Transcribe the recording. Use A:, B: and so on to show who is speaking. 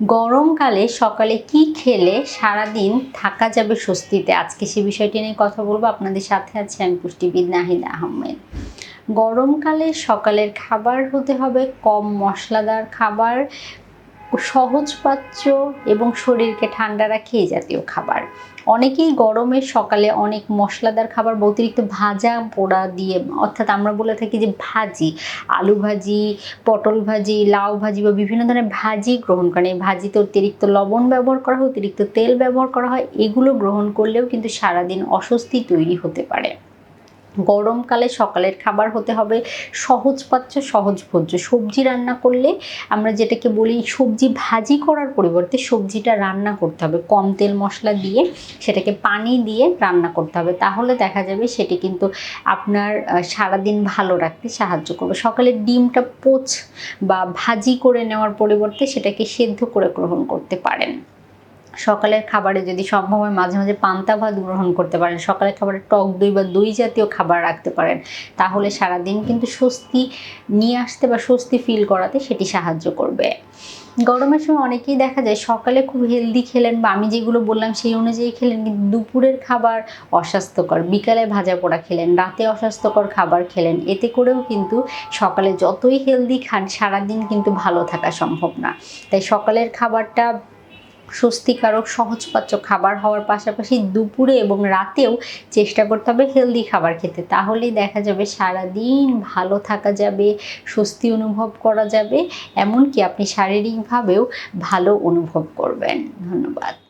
A: গরমকালে সকালে কি খেলে সারাদিন থাকা যাবে স্বস্তিতে? আজকে সে বিষয়টি নিয়ে কথা বলব। আপনাদের সাথে আছে আমি পুষ্টিবিদ নাহিদ আহমেদ। গরমকালে সকালের খাবার হতে হবে কম মশলাদার খাবার সহজপাচ্য এবং শরীরকে ঠান্ডা রাখে এই জাতীয় খাবার। অনেকেই গরমের সকালে অনেক মশলাদার খাবার অতিরিক্ত ভাজা পোড়া দিয়ে, অর্থাৎ আমরা বলে থাকি যে ভাজি, আলু ভাজি, পটল ভাজি, লাউ ভাজি বা বিভিন্ন ধরনের ভাজি গ্রহণ করেন। এই ভাজিতে অতিরিক্ত লবণ ব্যবহার করা হয়, অতিরিক্ত তেল ব্যবহার করা হয়, এগুলো গ্রহণ করলেও কিন্তু সারাদিন অস্বস্তি তৈরি হতে পারে। গরমকালে সকালের খাবার হতে হবে সহজপাচ্য সহজভোজ্য সবজি রান্না করলে আমরা যেটাকে বলি সবজি ভাজি করার পরিবর্তে সবজিটা রান্না করতে হবে। কম তেল মশলা দিয়ে সেটাকে পানি দিয়ে রান্না করতে হবে। তাহলে দেখা যাবে সেটি কিন্তু আপনার সারাদিন ভালো রাখতে সাহায্য করবে। সকালে ডিমটা পোচ বা ভাজি করে নেওয়ার পরিবর্তে সেটাকে সেদ্ধ করে গ্রহণ করতে পারেন। সকালের খাবারে যদি সম্ভব হয় মাঝে মাঝে পান্তা ভাত গ্রহণ করতে পারেন। সকালের খাবারে টক দই বা দই জাতীয় খাবার রাখতে পারেন। তাহলে সারাদিন কিন্তু স্বস্তি নিয়ে আসতে বা স্বস্তি ফিল করাতে সেটি সাহায্য করবে। গরমের সময় অনেকেই দেখা যায় সকালে খুব হেলদি খেলেন বা আমি যেগুলো বললাম সেই অনুযায়ী খেলেন কিন্তু দুপুরের খাবার অস্বাস্থ্যকর। বিকালে ভাজা পোড়া খেলেন, রাতে অস্বাস্থ্যকর খাবার খেলেন। এতে করেও কিন্তু সকালে যতই হেলদি খান সারাদিন কিন্তু ভালো থাকা সম্ভব না। তাই সকালের খাবারটা স্বস্তিকারক, সহজপাচ্য খাবার হওয়ার পাশাপাশি দুপুরে এবং রাতেও চেষ্টা করতে হবে হেলদি খাবার খেতে। তাহলেই দেখা যাবে সারাদিন ভালো থাকা যাবে, স্বস্তি অনুভব করা যাবে, এমনকি আপনি শারীরিকভাবেও ভালো অনুভব করবেন। ধন্যবাদ।